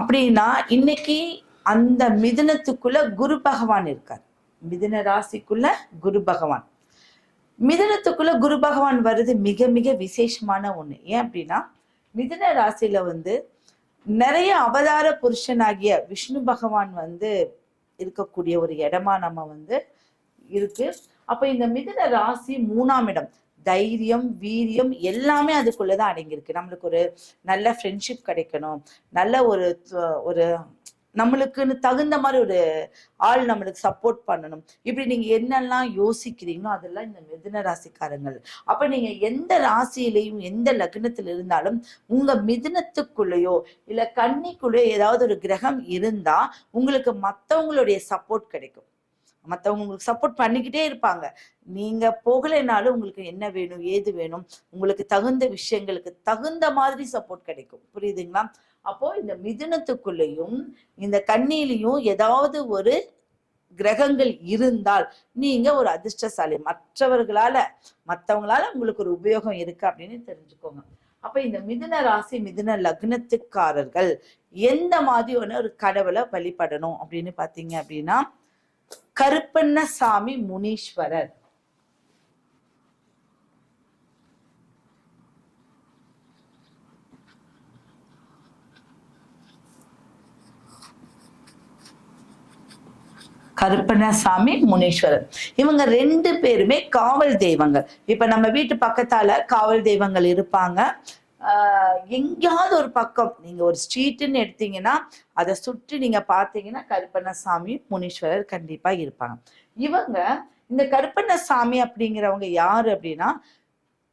அப்படின்னா இன்னைக்கு அந்த மிதுனத்துக்குள்ள குரு பகவான் இருக்கார். மிதுன ராசிக்குள்ள குரு பகவான். மிதுனத்துக்குள்ள குரு பகவான் வருது மிக மிக விசேஷமான ஒண்ணு. ஏன் அப்படின்னா மிதுன ராசியில வந்து நிறைய அவதார புருஷனாகிய விஷ்ணு பகவான் வந்து இருக்கக்கூடிய ஒரு இடமா நம்ம வந்து இருக்கு. அப்ப இந்த மிதுன ராசி மூணாம் இடம். தைரியம் வீரியம் எல்லாமே அதுக்குள்ளதான் அடங்கியிருக்கு. நம்மளுக்கு ஒரு நல்ல ஃப்ரெண்ட்ஷிப் கிடைக்கணும். நல்ல ஒரு ஒரு நம்மளுக்குன்னு தகுந்த மாதிரி ஒரு ஆள் நம்மளுக்கு சப்போர்ட் பண்ணணும். இப்படி நீங்க என்னெல்லாம் யோசிக்கிறீங்களோ அதெல்லாம் இந்த மிதுன ராசிக்காரங்கள். அப்ப நீங்க எந்த ராசியிலையும் எந்த லக்னத்தில் இருந்தாலும் உங்க மிதுனத்துக்குள்ளேயோ இல்ல கன்னிக்குள்ளேயோ ஏதாவது ஒரு கிரகம் இருந்தா உங்களுக்கு மத்தவங்களுடைய சப்போர்ட் கிடைக்கும். மத்தவங்க உங்களுக்கு சப்போர்ட் பண்ணிக்கிட்டே இருப்பாங்க. நீங்க போகலைனாலும் உங்களுக்கு என்ன வேணும் ஏது வேணும் உங்களுக்கு தகுந்த விஷயங்களுக்கு தகுந்த மாதிரி சப்போர்ட் கிடைக்கும். புரியுதுங்களா? அப்போ இந்த மிதுனத்துக்குள்ளேயும் இந்த கண்ணிலையும் ஏதாவது ஒரு கிரகங்கள் இருந்தால் நீங்க ஒரு அதிர்ஷ்டசாலி. மற்றவர்களால மற்றவங்களால உங்களுக்கு ஒரு உபயோகம் இருக்கு அப்படின்னு தெரிஞ்சுக்கோங்க. அப்ப இந்த மிதுன ராசி மிதுன லக்னத்துக்காரர்கள் எந்த மாதிரியான ஒரு கடவுளை வழிபடணும் அப்படின்னு பாத்தீங்க அப்படின்னா கருப்பண்ணசாமி முனீஸ்வரர். கருப்பண்ணசாமி முனீஸ்வரர். இவங்க ரெண்டு பேருமே காவல் தெய்வங்கள். இப்ப நம்ம வீட்டு பக்கத்தால காவல் தெய்வங்கள் இருப்பாங்க. எங்கேயாவது ஒரு பக்கம் நீங்க ஒரு ஸ்ட்ரீட்டுன்னு எடுத்தீங்கன்னா அதை சுற்றி நீங்க பார்த்தீங்கன்னா கருப்பண்ணசாமி முனீஸ்வரர் கண்டிப்பா இருப்பாங்க. இவங்க இந்த கருப்பண்ணசாமி அப்படிங்கிறவங்க யாரு அப்படின்னா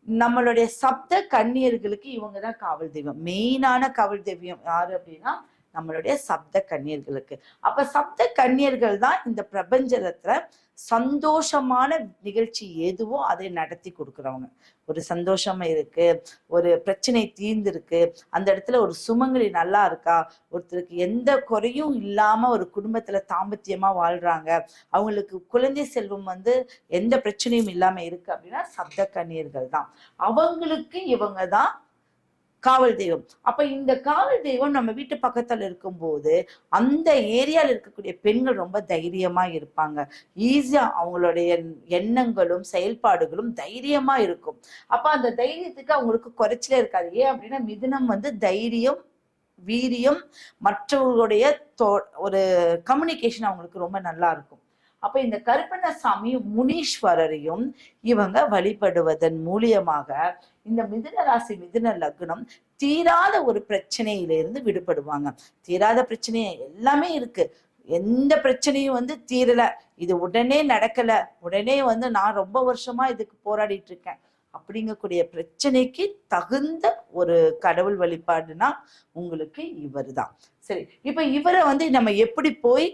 நம்மளுடைய சப்த கன்னியர்களுக்கு இவங்க தான் காவல் தெய்வம். மெயினான காவல் தெய்வம் யாரு அப்படின்னா நம்மளுடைய சப்த கன்னியர்களுக்கு அப்ப சப்த கன்னியர்கள் தான் இந்த பிரபஞ்சத்துல சந்தோஷமான நிகழ்ச்சி எதுவோ அதை நடத்தி கொடுக்குறவங்க. ஒரு சந்தோஷமா இருக்கு ஒரு பிரச்சனை தீர்ந்திருக்கு அந்த இடத்துல ஒரு சுமங்கலி நல்லா இருக்கா ஒருத்தருக்கு எந்த குறையும் இல்லாம ஒரு குடும்பத்துல தாம்பத்தியமா வாழ்றாங்க அவங்களுக்கு குழந்தை செல்வம் வந்து எந்த பிரச்சனையும் இல்லாம இருக்கு அப்படின்னா சப்த கண்ணீர்கள் தான். அவங்களுக்கு இவங்க தான் காவல் தெய்வம். அப்ப இந்த காவல் தெய்வம் நம்ம வீட்டு பக்கத்துல இருக்கும்போது அந்த ஏரியால இருக்கக்கூடிய பெண்கள் ரொம்ப தைரியமா இருப்பாங்க. ஈஸியா அவங்களுடைய எண்ணங்களும் செயல்பாடுகளும் தைரியமா இருக்கும். அப்ப அந்த தைரியத்துக்கு அவங்களுக்கு குறைச்சலே இருக்காது. ஏன் அப்படின்னா மிதுனம் வந்து தைரியம் வீரியம் மற்றவர்களுடைய தோ- ஒரு கம்யூனிகேஷன் அவங்களுக்கு ரொம்ப நல்லா இருக்கும். அப்ப இந்த கருப்பண்ணசாமி முனீஸ்வரரையும் இவங்க வழிபடுவதன் மூலியமாக இந்த மிதுன ராசி மிதுன லக்னம் தீராத ஒரு பிரச்சனையிலிருந்து விடுபடுவாங்க. தீராத பிரச்சனை எல்லாமே இருக்கு. எந்த பிரச்சனையும் வந்து தீரல. இது உடனே நடக்கல. உடனே வந்து நான் ரொம்ப வருஷமா இதுக்கு போராடிட்டு இருக்கேன். அப்படிங்கக்கூடிய பிரச்சனைக்கு தகுந்த ஒரு கடவுள் வழிபாடுனா உங்களுக்கு இவர்தான். சரி இப்ப இவரை வந்து நம்ம எப்படி போய்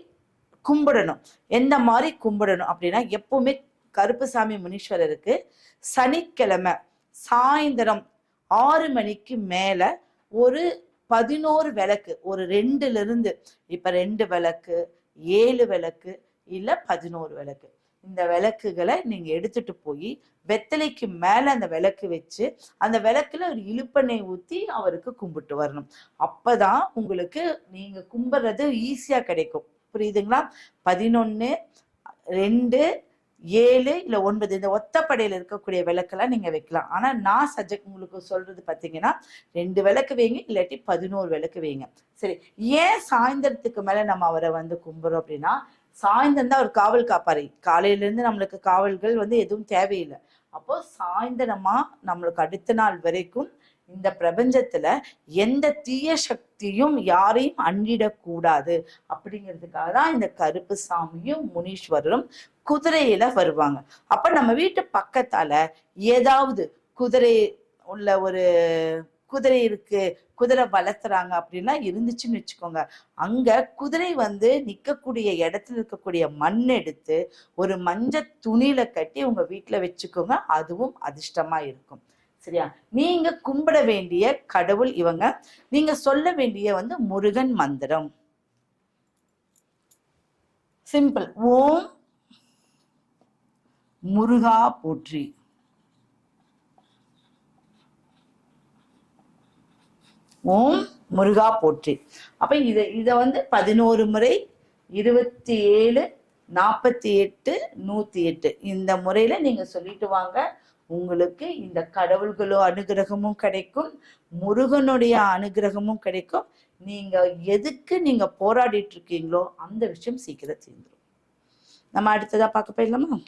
கும்பிடணும். எந்த மாதிரி கும்பிடணும் அப்படின்னா எப்பவுமே கருப்புசாமி முனீஸ்வரருக்கு சனிக்கிழமை சாயந்தரம் ஆறு மணிக்கு மேல ஒரு பதினோரு விளக்கு ஒரு ரெண்டுல இருந்து இப்ப ரெண்டு விளக்கு ஏழு விளக்கு இல்ல பதினோரு விளக்கு. இந்த விளக்குகளை நீங்க எடுத்துட்டு போய் வெத்தலைக்கு மேல அந்த விளக்கு வச்சு அந்த விளக்குல ஒரு இழுப்பெண்ணெய் ஊத்தி அவருக்கு கும்பிட்டு வரணும். அப்பதான் உங்களுக்கு நீங்க கும்பிடுறது ஈஸியா கிடைக்கும். புரியுதுங்களா? பதினொன்று ரெண்டு ஏழு இல்லை ஒன்பது இந்த ஒத்தப்படையில் இருக்கக்கூடிய விளக்கெல்லாம் நீங்கள் வைக்கலாம். ஆனால் நான் சஜெக்ட் உங்களுக்கு சொல்கிறது பார்த்தீங்கன்னா ரெண்டு விளக்கு வைங்க இல்லாட்டி பதினோரு விளக்கு வைங்க. சரி ஏன் சாயந்தரத்துக்கு மேலே நம்ம அவரை வந்து கும்பிட்றோம் அப்படின்னா சாயந்தரம் தான் அவர் காவல் காப்பாரு காலையிலேருந்து நம்மளுக்கு காவல்கள் வந்து எதுவும் தேவையில்லை. அப்போ சாயந்தரமாக நம்மளுக்கு அடுத்த நாள் வரைக்கும் இந்த பிரபஞ்சத்துல எந்த தீய சக்தியும் யாரையும் அண்டிடக்கூடாது அப்படிங்கிறதுக்காக தான் இந்த கருப்பு சாமியும் முனீஸ்வரரும் குதிரையில வருவாங்க. அப்ப நம்ம வீட்டு பக்கத்தால ஏதாவது குதிரை உள்ள ஒரு குதிரை இருக்கு குதிரை வளர்த்துறாங்க அப்படின்னா இருந்துச்சுன்னு வச்சுக்கோங்க. அங்க குதிரை வந்து நிக்கக்கூடிய இடத்துல இருக்கக்கூடிய மண் எடுத்து ஒரு மஞ்ச துணியில கட்டி உங்க வீட்டுல வச்சுக்கோங்க. அதுவும் அதிர்ஷ்டமா இருக்கும். சரியா? நீங்க கும்பிட வேண்டிய கடவுள் இவங்க. நீங்க சொல்ல வேண்டிய வந்து முருகன் மந்திரம். சிம்பிள் ஓம் முருகா போற்றி. ஓம் முருகா போற்றி. அப்ப இதை இதை வந்து பதினோரு முறை இருபத்தி ஏழு நாற்பத்தி எட்டு நூத்தி எட்டு. இந்த முறையில நீங்க சொல்லிட்டு வாங்க. உங்களுக்கு இந்த கடவுள்களோ அனுகிரகமும் கிடைக்கும் முருகனுடைய அனுகிரகமும் கிடைக்கும். நீங்க எதுக்கு நீங்க போராடிட்டு இருக்கீங்களோ அந்த விஷயம் சீக்கிரம் தீர்ந்துடும் நம்ம அடுத்ததா பார்க்க போயிடலாமா?